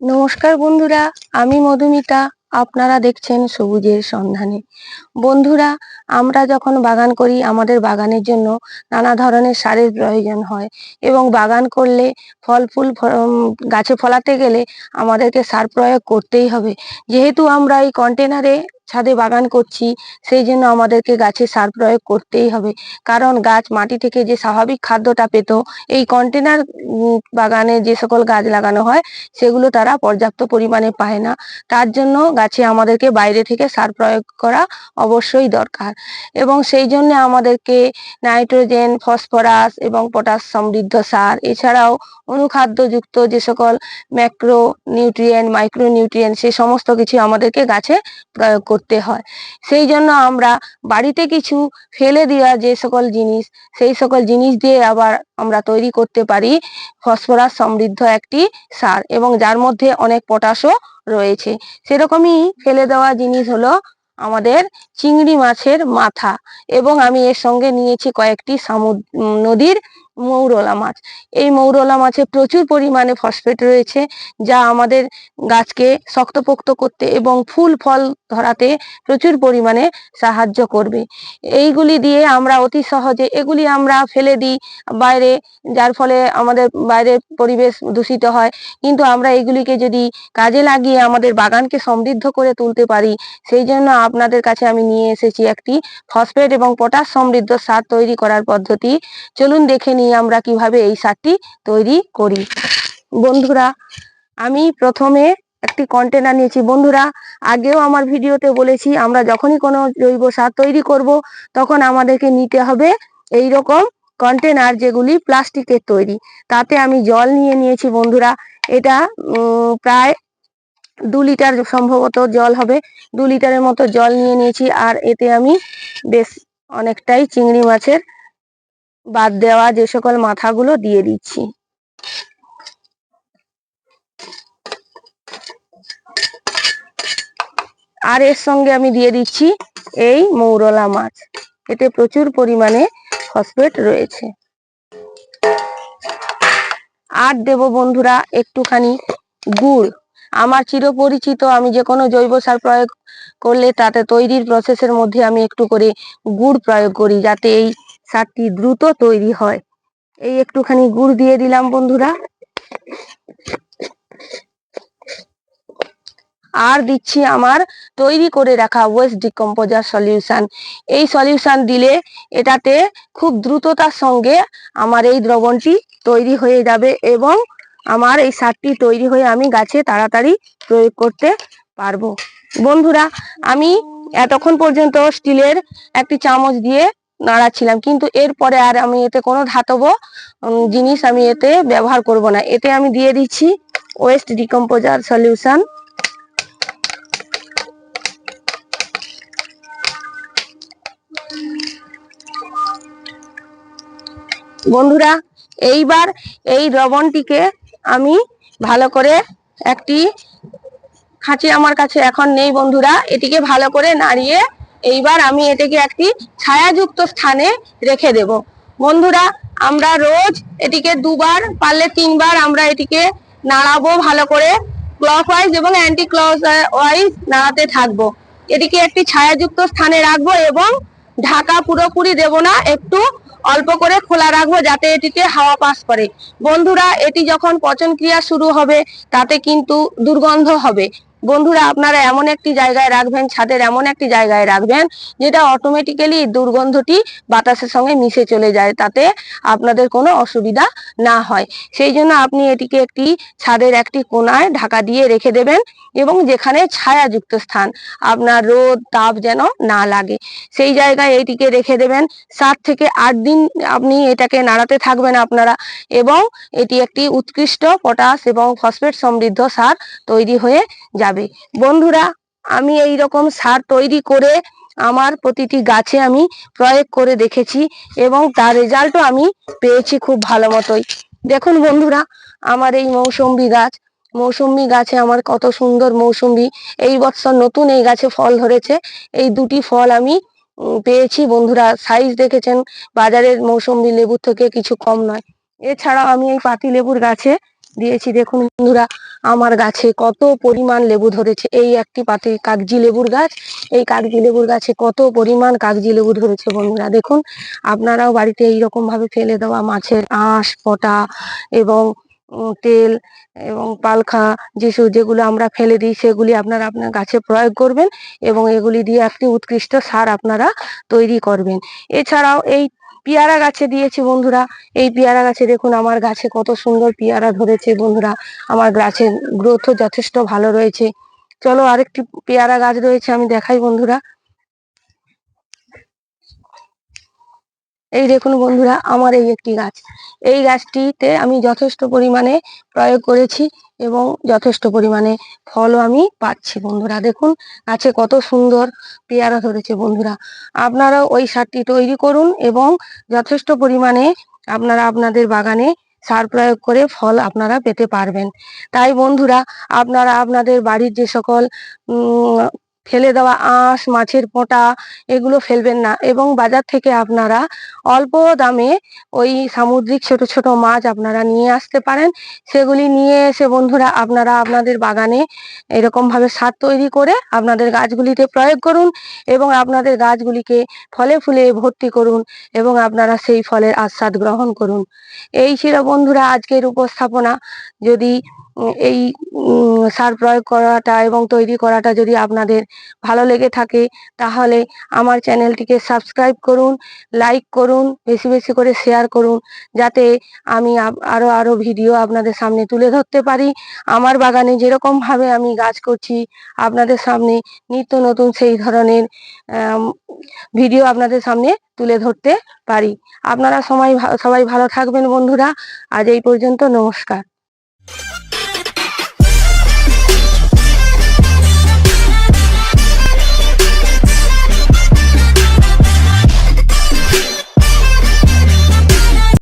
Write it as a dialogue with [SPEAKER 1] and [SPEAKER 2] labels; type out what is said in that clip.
[SPEAKER 1] নমস্কার বন্ধুরা, আমি মধুমিতা, আপনারা দেখছেন সবুজের সন্ধানে। বন্ধুরা, আমরা যখন বাগান করি, আমাদের বাগানের জন্য নানা ধরনের সারের প্রয়োজন হয় এবং বাগান করলে ফল ফুল গাছে ফলাতে গেলে আমাদেরকে সার প্রয়োগ করতেই হবে। যেহেতু আমরা এই কন্টেনারে ছাদে বাগান করছি, সেই জন্য আমাদেরকে গাছে সার প্রয়োগ করতেই হবে। কারণ গাছ মাটি থেকে যে স্বাভাবিক খাদ্যটা পেত, এই কন্টেনার বাগানে যে সকল গাছ লাগানো হয়, সেগুলো তারা পর্যাপ্ত পরিমাণে পায় না। তার জন্য গাছে আমাদেরকে বাইরে থেকে সার প্রয়োগ করা অবশ্যই দরকার। এবং সেই জন্য আমাদেরকে নাইট্রোজেন, ফসফরাস এবং পটাশ সমৃদ্ধ সার, এছাড়াও অনুখাদ্যযুক্ত যে সকল ম্যাক্রো নিউট্রিয়েন্ট মাইক্রো নিউট্রিয়েন্ট সে সমস্ত কিছু আমাদেরকে গাছে প্রয়োগ করতে হয়। সেই জন্য আমরা বাড়িতে কিছু ফেলে দেওয়া যে সকল জিনিস, সেই সকল জিনিস দিয়ে আবার আমরা তৈরি করতে পারি। ফসফরাস সমৃদ্ধ একটি সার এবং যার মধ্যে অনেক পটাশও রয়েছে। সেরকমই ফেলে দেওয়া জিনিস হলো আমাদের চিংড়ি মাছের মাথা এবং আমি এর সঙ্গে নিয়েছি কয়েকটি সামুদ্র নদীর মৌরলা মাছ। এই মৌরলা মাছে প্রচুর পরিমাণে ফসফেট রয়েছে, যা আমাদের গাছকে শক্তপোক্ত করতে এবং ফুল ফল ধরাতে প্রচুর পরিমাণে সাহায্য করবে। এইগুলি দিয়ে আমরা অতি সহজে এগুলি আমরা ফেলে দিই বাইরে, যার ফলে আমাদের বাইরের পরিবেশ দূষিত হয়। কিন্তু আমরা এগুলিকে যদি কাজে লাগিয়ে আমাদের বাগানকে সমৃদ্ধ করে তুলতে পারি, সেই জন্য আপনাদের কাছে আমি নিয়ে এসেছি একটি ফসফেট এবং পটাশ সমৃদ্ধ সার তৈরি করার পদ্ধতি। চলুন দেখে নিই আমরা কীভাবে এই সারটি তৈরি করি? বন্ধুরা, আমি প্রথমে একটি কন্টেনার নিয়েছি। বন্ধুরা, আগেও আমার ভিডিওতে বলেছি, আমরা যখনই কোনো জৈব সার তৈরি করব, তখন আমাদেরকে নিতে হবে এই রকম কন্টেনার যেগুলি প্লাস্টিকের তৈরি। তাতে আমি জল নিয়ে নিয়েছি, বন্ধুরা। এটা প্রায় দু লিটার সম্ভবত জল হবে। দু লিটারের মতো জল নিয়ে নিয়েছি, আর এতে আমি বেশ অনেকটাই চিংড়ি মাছের বাদ দেওয়া যে সকল মাথাগুলো দিয়ে দিচ্ছি। আর এর সঙ্গে আমি দিয়ে দিচ্ছি এই মৌরলা মাছ। এতে প্রচুর পরিমাণে ফসফেট রয়েছে। আর দেব বন্ধুরা একটুখানি গুড়। আমার চিরপরিচিত, আমি যে কোনো জৈব সার প্রয়োগ করলে তাতে তৈরির প্রসেসের মধ্যে আমি একটু করে গুড় প্রয়োগ করি, যাতে এই সারটি দ্রুত তৈরি হয়। এই একটুখানি গুড় দিয়ে দিলাম বন্ধুরা। আর দিচ্ছি আমার তৈরি করে রাখা ওয়েস্ট ডিকম্পোজার সলিউশন এই সলিউশন দিলে এটাতে খুব দ্রুততার সঙ্গে আমার এই দ্রবণটি তৈরি হয়ে যাবে এবং আমার এই সারটি তৈরি হয়ে আমি গাছে তাড়াতাড়ি প্রয়োগ করতে পারব। বন্ধুরা, আমি এতক্ষণ পর্যন্ত স্টিলের একটি চামচ দিয়ে নাড়াচ্ছিলাম কিন্তু এরপরে আর আমি এতে কোনো ধাতব জিনিস আমি এতে ব্যবহার করব না। এতে আমি দিয়ে দিচ্ছি ওয়েস্ট ডিকম্পোজার সলিউশন বন্ধুরা, এইবার এই দ্রবণটিকে আমি ভালো করে একটি খাঁচি আমার কাছে এখন নেই বন্ধুরা। এটিকে ভালো করে নাড়িয়ে এইবার আমি এটিকে একটি ছায়াযুক্ত স্থানে রেখে দেব। বন্ধুরা, আমরা রোজ এটিকে দুবার পারলে তিনবার আমরা এটিকে নাড়াবো ভালো করে ক্লকওয়াইজ এবং অ্যান্টি ক্লকওয়াইজ নাড়াতে থাকব। এটিকে একটি ছায়াযুক্ত স্থানে রাখব এবং ঢাকা পুরোপুরি দেব না, একটু অল্প করে খোলা রাখব যাতে এটিতে হাওয়া পাস করে। বন্ধুরা, এটি যখন পচন ক্রিয়া শুরু হবে, তাতে কিন্তু দুর্গন্ধ হবে। বন্ধুরা, আপনারা এমন একটি জায়গায় রাখবেন, ছাদের এমন একটি জায়গায় রাখবেন, যেটা অটোমেটিক্যালি দুর্গন্ধটি বাতাসের সঙ্গে মিশে চলে যায়, তাতে আপনাদের কোনো অসুবিধা না হয়। সেই জন্য আপনি এটিকে একটি ছাদের একটি কোণায় ঢাকা দিয়ে রেখে দেবেন এবং যেখানে ছায়াযুক্ত স্থান, আপনার রোদ, তাপ যেন না লাগে। সেই জায়গায় এটিকে রেখে দেবেন। সাত থেকে আট দিন আপনি এটাকে নাড়াতে থাকবেন আপনারা এবং এটি একটি উৎকৃষ্ট পটাশ এবং ফসফেট সমৃদ্ধ সার তৈরি হয়ে যাবে। বন্ধুরা, আমি এই রকম সার তৈরি করে আমার প্রতিটি গাছে আমি প্রয়োগ করে দেখেছি এবং তার রেজাল্টও আমি পেয়েছি খুব ভালো মতোই। দেখুন বন্ধুরা, আমার এই মৌসম্বি গাছ, মৌসুম্বি গাছে আমার কত সুন্দর মৌসুম্বি। এই বছর নতুন এই গাছে ফল ধরেছে, এই দুটি ফল আমি পেয়েছি। বন্ধুরা সাইজ দেখেছেন, বাজারের মৌসুম্বি লেবুর থেকে কিছু কম নয়। এছাড়াও আমি এই পাতি লেবুর গাছে দিয়েছি। দেখুন বন্ধুরা আমার গাছে কত পরিমাণ লেবু ধরেছে। এই একটি পাতে কাগজি লেবুর গাছ, এই কাগজি লেবুর গাছে কত পরিমাণ কাগজি লেবু ধরেছে বন্ধুরা। দেখুন, আপনারাও বাড়িতে এইরকম ভাবে ফেলে দেওয়া মাছের আঁশ পটা এবং তেল এবং পালখা যেসব যেগুলো আমরা ফেলে দিই, সেগুলি আপনারা আপনার গাছে প্রয়োগ করবেন এবং এগুলি দিয়ে একটি উৎকৃষ্ট সার আপনারা তৈরি করবেন। এছাড়াও এই পেয়ারা গাছে দিয়েছি বন্ধুরা। এই পেয়ারা গাছে দেখুন আমার গাছে কত সুন্দর পেয়ারা ধরেছে বন্ধুরা। আমার গাছের গ্রোথও যথেষ্ট ভালো রয়েছে। চলো আরেকটি পেয়ারা গাছ রয়েছে, আমি দেখাই বন্ধুরা। এই দেখুন বন্ধুরা, আমার এই একটি গাছ। এই গাছটিতে আমি যথেষ্ট পরিমাণে প্রয়োগ করেছি এবং যথেষ্ট পরিমাণে ফলও আমি পাচ্ছি বন্ধুরা। দেখুন, গাছে কত সুন্দর পেয়ারা ধরেছে বন্ধুরা। আপনারাও ওই সারটি তৈরি করুন এবং যথেষ্ট পরিমাণে আপনারা আপনাদের বাগানে সার প্রয়োগ করে ফল আপনারা পেতে পারবেন। তাই বন্ধুরা, আপনারা আপনাদের বাড়ির যে সকল ফেলে দেওয়া আঁশ, মাছের পোঁটা এগুলো ফেলবেন না এবং বাজার থেকে আপনারা অল্প দামে ওই সামুদ্রিক ছোট ছোট মাছ আপনারা নিয়ে আসতে পারেন। সেগুলি নিয়ে এসে বন্ধুরা আপনারা আপনাদের বাগানে এরকম ভাবে সার তৈরি করে আপনাদের গাছগুলিতে প্রয়োগ করুন এবং আপনাদের গাছগুলিকে ফলে ফুলে ভর্তি করুন এবং আপনারা সেই ফলের আস্বাদ গ্রহণ করুন। এই ছিল বন্ধুরা আজকের উপস্থাপনা। যদি এই সার প্রয়োগ করাটা এবং তৈরি করাটা যদি আপনাদের ভালো লেগে থাকে, তাহলে আমার চ্যানেলটিকে সাবস্ক্রাইব করুন, লাইক করুন, বেশি বেশি করে শেয়ার করুন, যাতে আমি আব- আরও আরও ভিডিও আপনাদের সামনে তুলে ধরতে পারি। আমার বাগানে যেরকম ভাবে আমি গাছ করছি, আপনাদের সামনে নিত্য নতুন সেই ধরনের ভিডিও আপনাদের সামনে তুলে ধরতে পারি। আপনারা সময় সবাই ভালো থাকবেন বন্ধুরা। আজ এই পর্যন্ত নমস্কার।